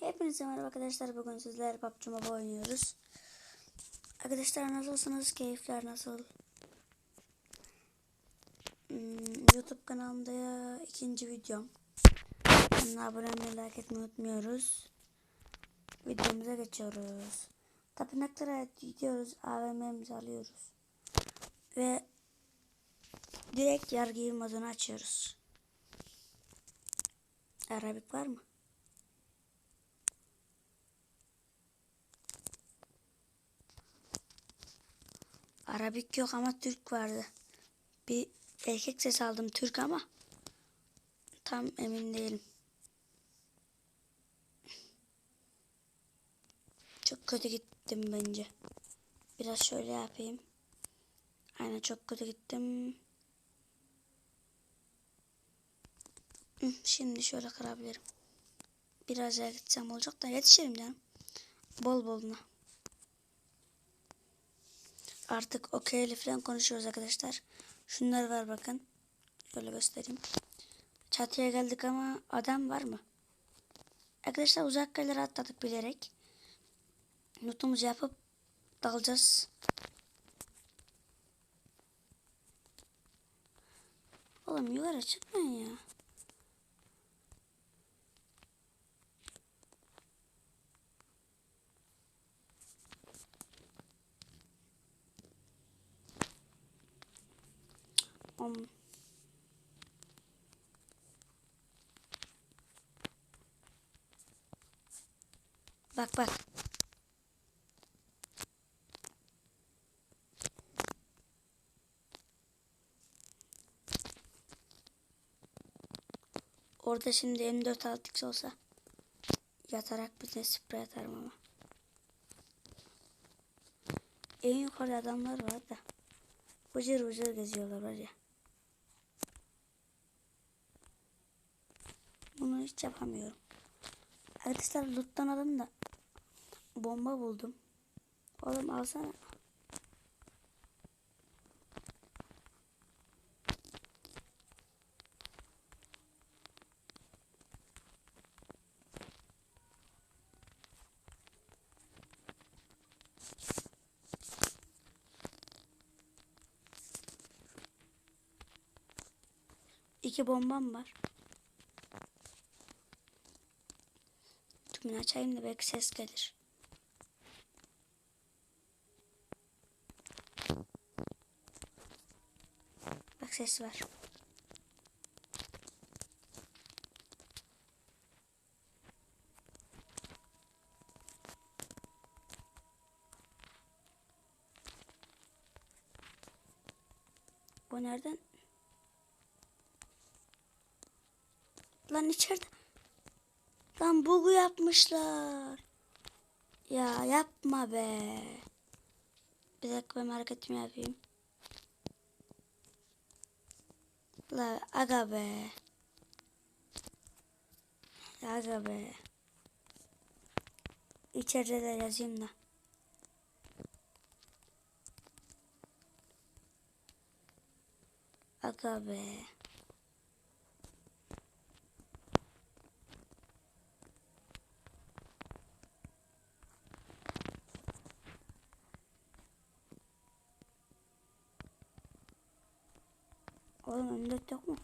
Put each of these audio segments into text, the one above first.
Hepinize merhaba arkadaşlar. Bugün sizler PUBG Mobile oynuyoruz. Arkadaşlar nasılsınız? Keyifler nasıl? Hmm, YouTube kanalımda ya ikinci videom. Abone olmayı, like etmeyi unutmuyoruz. Videomuza geçiyoruz. Tapınaklara gidiyoruz. AVM'mizi alıyoruz. Ve direkt yargı modunu açıyoruz. Arabik var mı? Arabik yok ama Türk vardı. Bir erkek ses aldım Türk ama tam emin değilim. Çok kötü gittim bence. Biraz şöyle yapayım. Aynen çok kötü gittim. Şimdi şöyle kırabilirim. Biraz daha gitsem olacak da yetişirim canım. Bol boluna. Artık okeyli falan konuşuyoruz arkadaşlar. Şunlar var bakın. Şöyle göstereyim. Çatıya geldik ama adam var mı? Arkadaşlar uzak kaleleri atladık bilerek. Notumuzu yapıp dalacağız. Oğlum yukarı çıkmayın ya. Om. Bak bak. Orada şimdi M4 6x olsa yatarak bir de sprey atarım ama. En yukarıda adamlar var da. Vıcır vıcır geziyorlar var ya. Bunu hiç yapamıyorum. Arkadaşlar loot'tan alın da bomba buldum. Oğlum alsana. İki bombam var. Tümünü açayım da belki ses gelir. Bak ses var. Bu nereden? Lan içeride. Lan bugu yapmışlar. Ya yapma be. Bir dakika ben hareketimi yapayım. La aga be. Aga be. İçeride de yazayım da. Aga be. Oğlum önünde yok mu?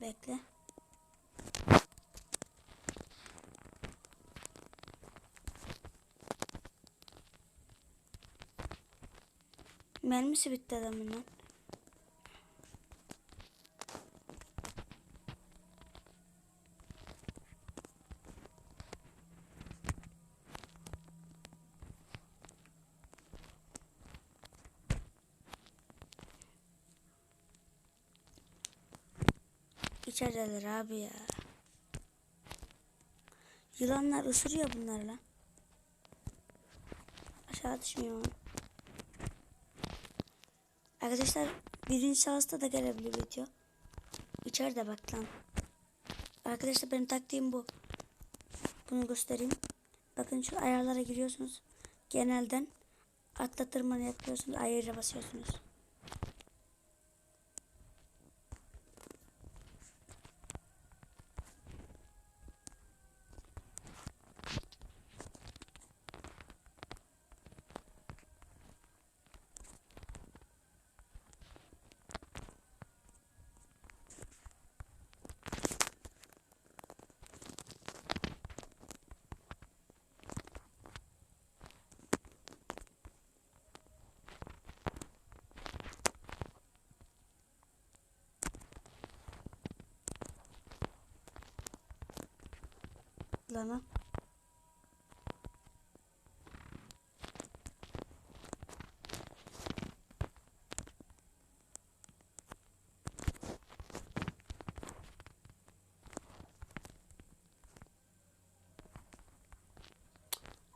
Bekle. Mermisi bitti adamın lan. İçerideler abi ya. Yılanlar ısırıyor bunları lan. Aşağı düşmüyor. Arkadaşlar birinci şahısta da gelebilir video. İçeride bak lan. Arkadaşlar benim taktiğim bu. Bunu göstereyim. Bakın şu ayarlara giriyorsunuz. Genelden atla tırmanı yapıyorsunuz. Ayarı basıyorsunuz. Lana.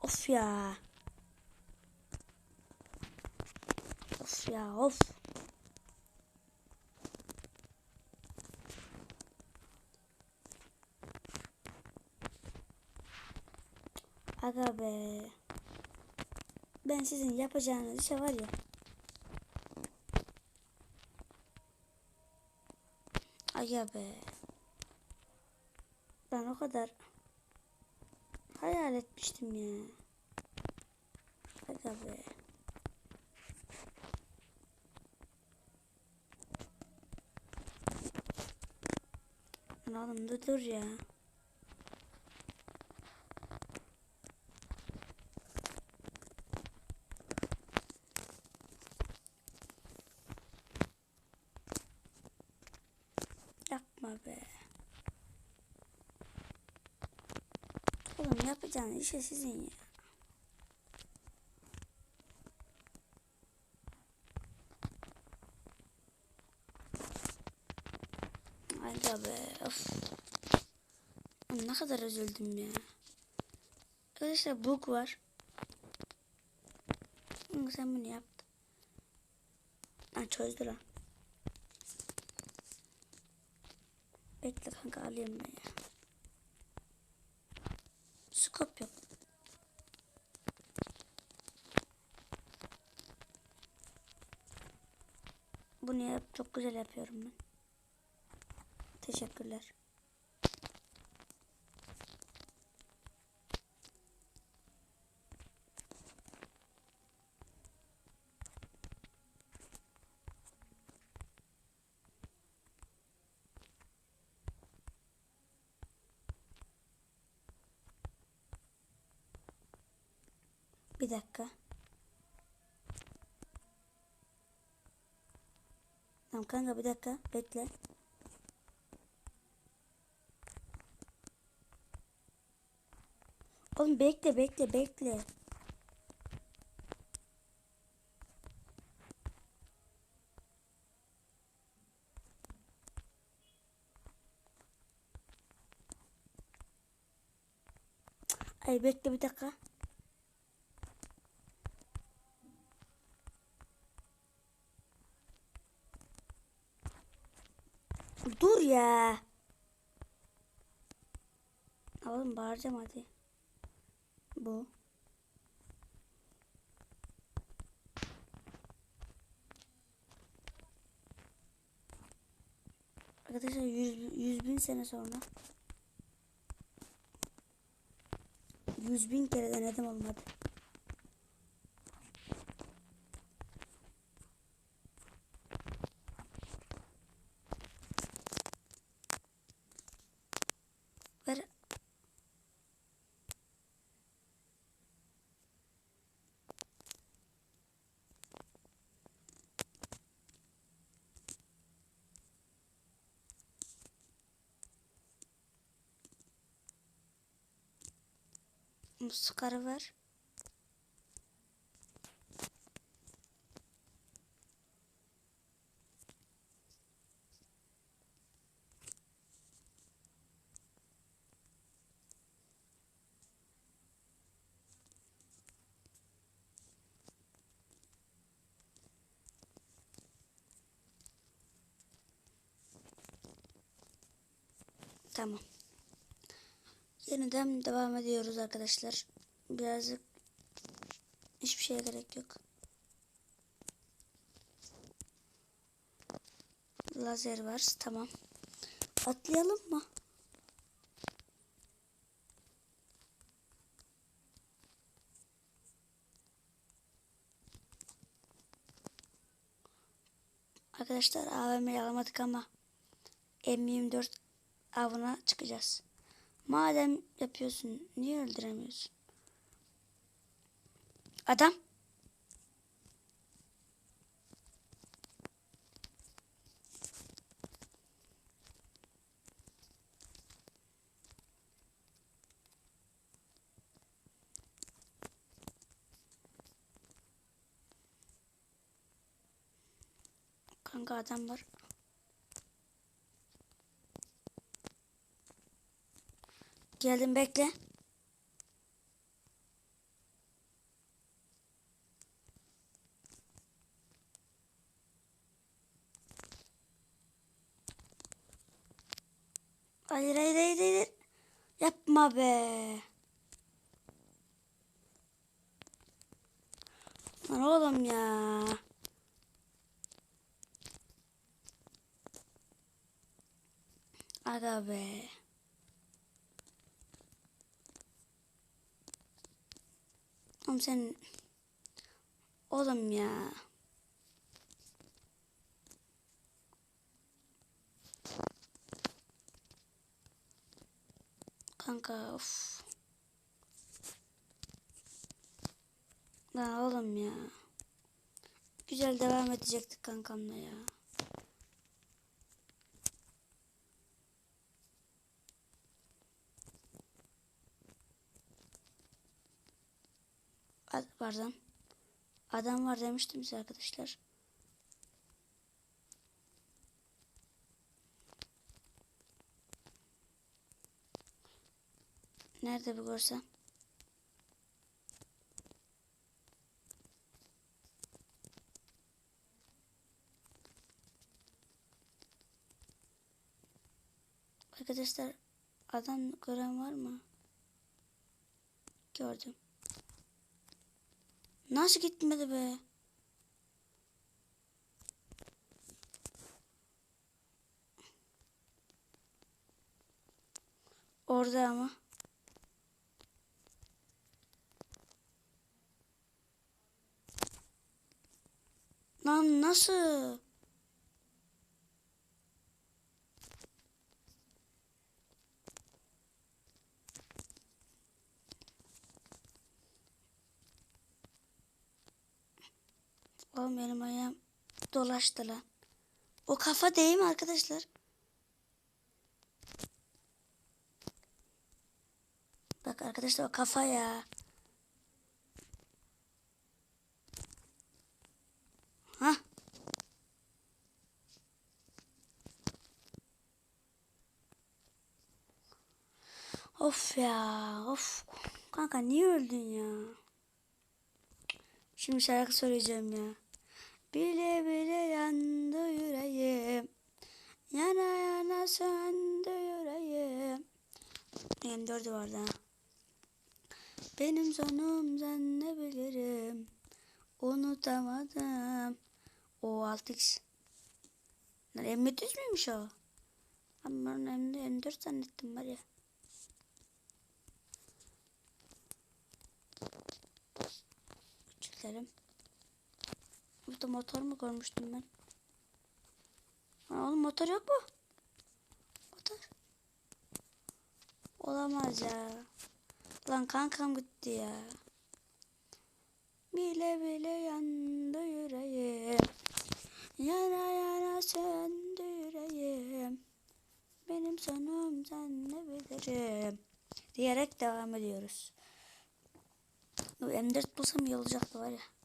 Of ya. Of ya of. Aga be. Ben sizin yapacağınız işe var ya. Aga be. Ben o kadar hayal etmiştim ya. Aga be. Lan oğlum dur ya. Yapma be. Oğlum yapacağınız işe sizin ya. Aga be of. Ne kadar üzüldüm ya. Arkadaşlar bug var. Sen bunu yaptın. Ha çözdü lan. Bekle kanka alayım ben ya. Skop yok. Bunu yap çok güzel yapıyorum ben. Teşekkürler. Bir dakika. Tamam kanka bir dakika bekle. Oğlum bekle bekle bekle. Ay bekle bir dakika. Dur ya. Oğlum bağıracağım hadi. Bu. Arkadaşlar yüz, yüz bin sene sonra. Yüz bin kere denedim olmadı. Muskarı ver. Yeniden devam ediyoruz arkadaşlar. Birazcık hiçbir şeye gerek yok. Lazer var. Tamam. Atlayalım mı? Arkadaşlar AVM'yi alamadık ama M24 avına çıkacağız. Madem yapıyorsun niye öldüremiyorsun? Adam. Kanka adam var. Geldim bekle. Hayır hayır hayır hayır. Yapma be. Lan oğlum ya. Aga be. Oğlum sen oğlum ya. Kanka of. Lan oğlum ya. Güzel devam edecektik kankamla ya. Pardon. Adam var demiştim size arkadaşlar. Nerede bu görsem? Arkadaşlar adam gören var mı? Gördüm. Nasıl gitmedi be? Orada ama. Lan nasıl? Oğlum benim ayağım dolaştı lan. O kafa değil mi arkadaşlar? Bak arkadaşlar o kafa ya. Hah. Of ya of. Kanka niye öldün ya? Şimdi şarkı söyleyeceğim ya. Bile bile yandı yüreğim. Yana yana söndü yüreğim. Benim dördü vardı ha. Benim sonum zannebilirim. Unutamadım. O 6x. Lan M700 müymüş o? Ben M- M4 zannettim var ya. Çekelim. Burada motor mu görmüştüm ben? Lan oğlum motor yok mu? Motor. Olamaz ya. Lan kankam gitti ya. Bile bile yandı yüreğim. Yana yana söndü yüreğim. Benim sonum sen ne bilirim. Diyerek devam ediyoruz. Bu M4 bulsam iyi olacaktı var ya.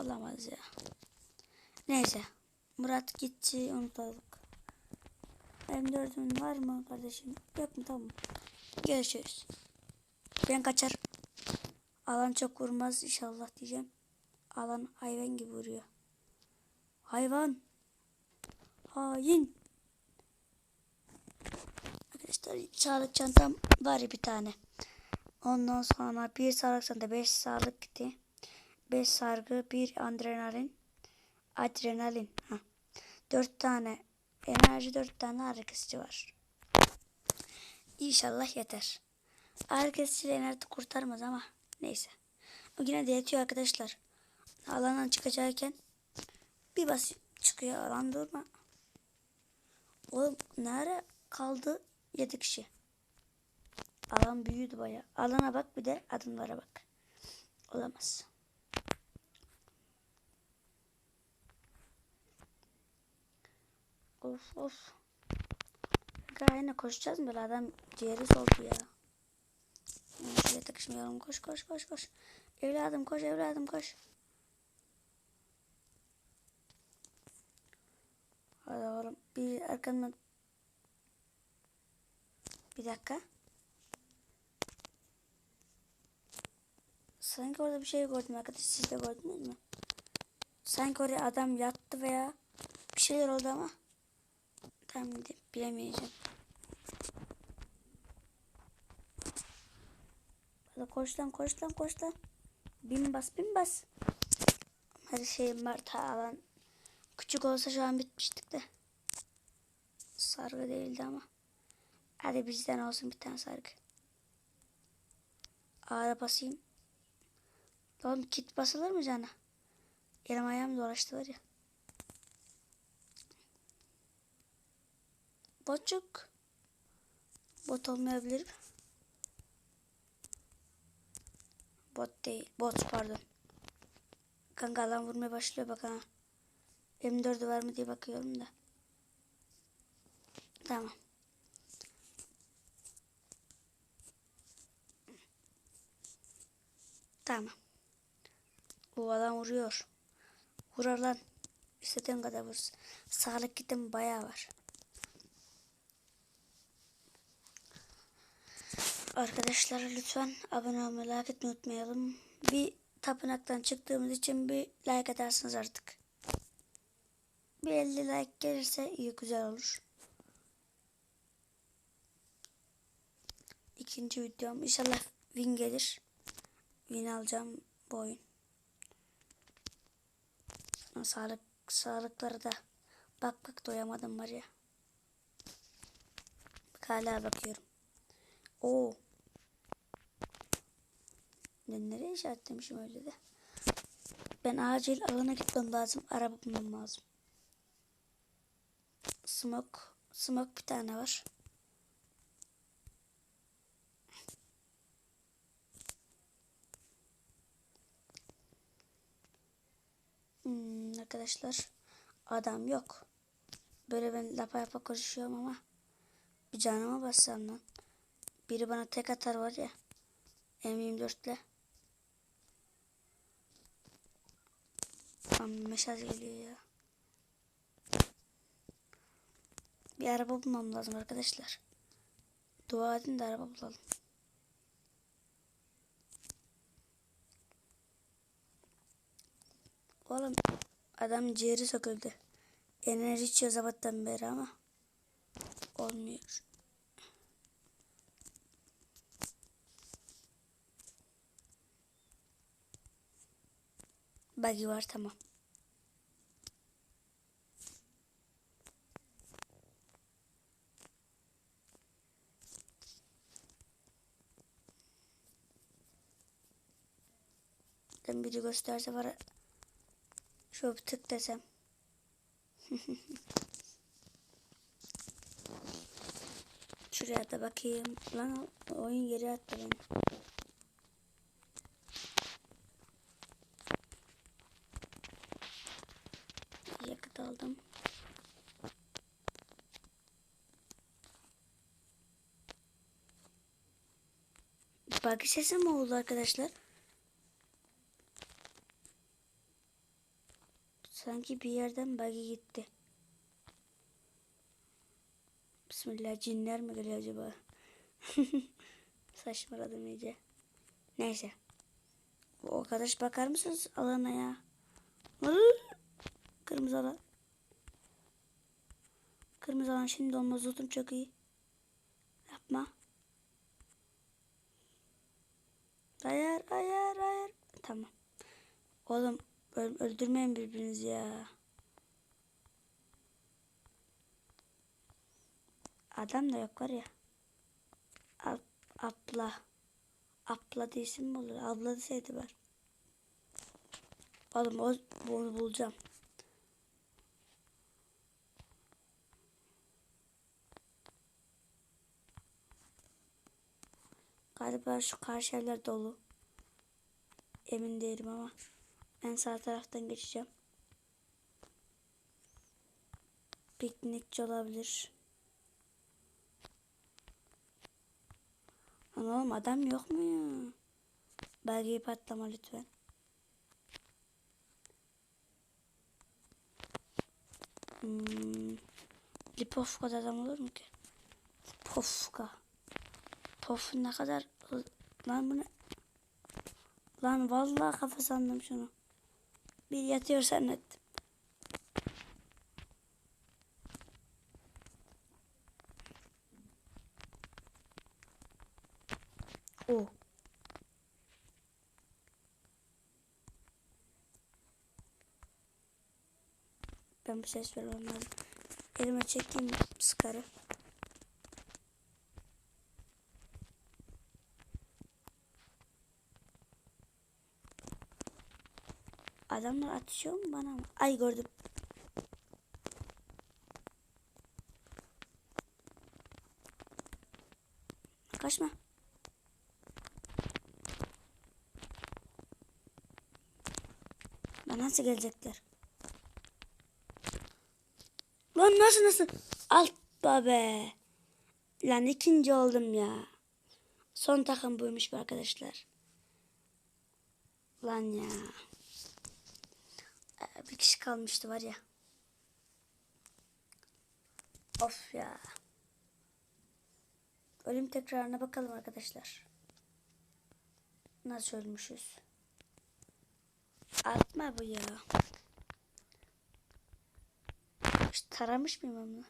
Olamaz ya. Neyse. Murat gitti unutladık. M4'ün var mı kardeşim? Yok mu? Tamam. Görüşürüz. Ben kaçar. Alan çok vurmaz inşallah diyeceğim. Alan hayvan gibi vuruyor. Hayvan. Hain. Arkadaşlar sağlık çantam var bir tane. Ondan sonra bir sağlık çanta, 5 sağlık kiti, 5 sargı, bir adrenalin, adrenalin. Ha. 4 tane enerji, 4 tane kesici var. İnşallah yeter. Kesici enerji kurtarmaz ama neyse. Yine de yetiyor arkadaşlar. Alandan çıkacakken bir bas çıkıyor alan durma. Oğlum nerede kaldı 7 kişi? Alan büyüdü baya. Alana bak bir de adımlara bak. Olamaz. Of of. Gayene koşacağız mı adam ciğeri soldu ya. Şuraya takışmayalım. Koş koş koş koş. Evladım koş evladım koş. Hadi oğlum bir arkamdan. Bir dakika. Sanki orada bir şey gördüm arkadaş. Siz de gördünüz mü? Sanki oraya adam yattı veya bir şeyler oldu ama tam bilemeyeceğim. Hadi koş lan koş lan koş lan. Bin bas bin bas. Her şeyim var ta alan. Küçük olsa şu an bitmiştik de. Sargı değildi ama. Hadi bizden olsun bir tane sargı. Ağda basayım. Oğlum kit basılır mı cana? Elim ayağım dolaştı var ya. Botçuk. Bot olmayabilir? Bot değil. Bot pardon. Kanka alan vurmaya başlıyor bak ha. M4'ü var mı diye bakıyorum da. Tamam. Tamam. Bu adam vuruyor. Vurar lan. İstediğin kadar vursun. Sağlık kitim bayağı var. Arkadaşlar lütfen abone olmayı, like etmeyi unutmayalım. Bir tapınaktan çıktığımız için bir like atarsınız artık. Bir 50 like gelirse iyi güzel olur. İkinci videom inşallah win gelir. Win alacağım bu oyun. Sağlık sağlıkları da bak bak doyamadım var ya. Hala bakıyorum. Oo. Ben nereye işaretlemişim öyle de. Ben acil alana gitmem lazım. Araba bulmam lazım. Smoke. Smoke bir tane var. Hmm, arkadaşlar adam yok. Böyle ben lapa yapa koşuyorum ama bir canıma bassam lan. Biri bana tek atar var ya. M24 ile. Tam mesaj geliyor ya. Bir araba bulmam lazım arkadaşlar. Dua edin de araba bulalım. Oğlum adam ciğeri söküldü. Enerji içiyor sabahtan beri ama olmuyor. Buggy var tamam. Ben biri gösterse var. Şöyle bir tık desem. Şuraya da bakayım. Lan oyun geri attı beni. Yakıt aldım. Buggy sesi oldu arkadaşlar? Sanki bir yerden buggy gitti. Bismillah cinler mi geliyor acaba? Saçmaladım iyice. Neyse. O arkadaş bakar mısınız alana ya? Kırmızı alan. Kırmızı alan şimdi olmaz otum çok iyi. Yapma. Hayır, hayır, hayır. Tamam. Oğlum öl- öldürmeyin birbirinizi ya. Adam da yok var ya. Ab, abla. Abla isim mi olur? Abla deseydi var. Oğlum o, bunu bulacağım. Galiba şu karşı evler dolu. Emin değilim ama. Ben sağ taraftan geçeceğim. Piknikçi olabilir. Lan oğlum adam yok mu ya? Belgeyi patlama lütfen. Hmm. Lipovka'da adam olur mu ki? Lipovka. Pof ne kadar lan bu ne? Lan vallahi kafa sandım şunu. Bir yatıyor zannettim. O. Ben bir ses vermem lazım. Elime çekeyim sıkarı. Adamlar atışıyor mu bana mı? Ay gördüm. Kaçma. Lan nasıl gelecekler? Lan nasıl nasıl? Alt be. Lan ikinci oldum ya. Son takım buymuş be arkadaşlar. Lan ya. Kişi kalmıştı var ya. Of ya. Ölüm tekrarına bakalım arkadaşlar. Nasıl ölmüşüz? Atma bu ya. Hiç taramış mıyım onu?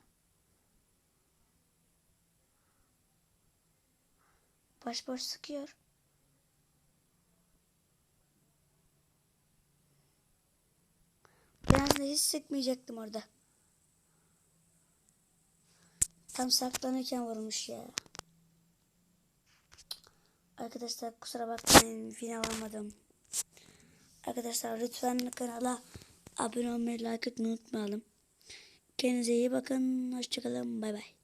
Boş boş sıkıyor. Aslında hiç sıkmayacaktım orada. Tam saklanırken vurmuş ya. Arkadaşlar kusura bakmayın final alamadım. Arkadaşlar lütfen kanala abone olmayı like etmeyi unutmayalım. Kendinize iyi bakın. Hoşçakalın. Bay bay.